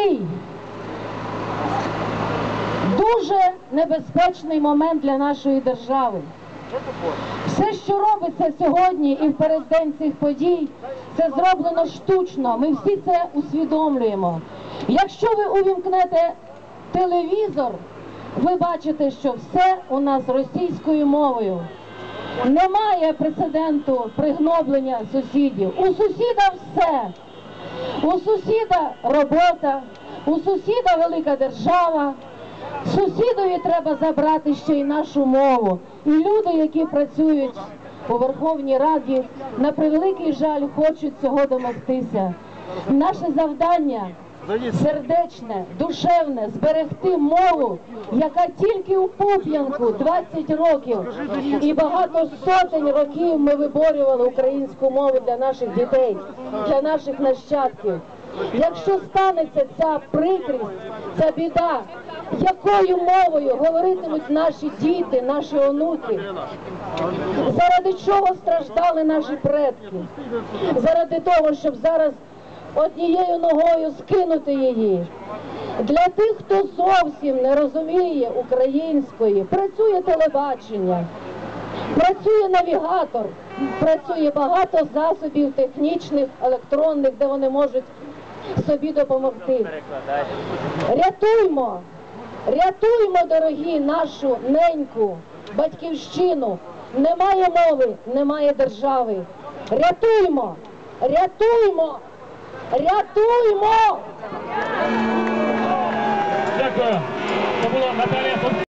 складний, дуже небезпечний момент для нашої держави. Все, що робиться сьогодні і в переддень цих подій, це зроблено штучно. Ми всі це усвідомлюємо. Якщо ви увімкнете телевізор, ви бачите, що все у нас російською мовою. Немає прецеденту пригноблення сусідів. У сусіда все. У сусіда робота, у сусіда велика держава. Сусідові треба забрати ще й нашу мову. І люди, які працюють у Верховній Раді, на превеликий жаль, хочуть цього домогтися. Наше завдання сердечне, душевне, зберегти мову, яка тільки у Пуп'янку 20 років і багато сотень років ми виборювали українську мову для наших дітей, для наших нащадків. Якщо станеться ця прикрість, ця біда, якою мовою говоритимуть наші діти, наші онуки? Заради чого страждали наші предки? Заради того, щоб зараз однією ногою скинути її. Для тих, хто зовсім не розуміє української, працює телебачення, працює навігатор, працює багато засобів технічних, електронних, де вони можуть собі допомогти. Рятуймо, рятуймо, дорогі, нашу неньку, батьківщину. Немає мови, немає держави. Рятуймо, рятуймо, рятуймо! Дякую. Це була Наталія.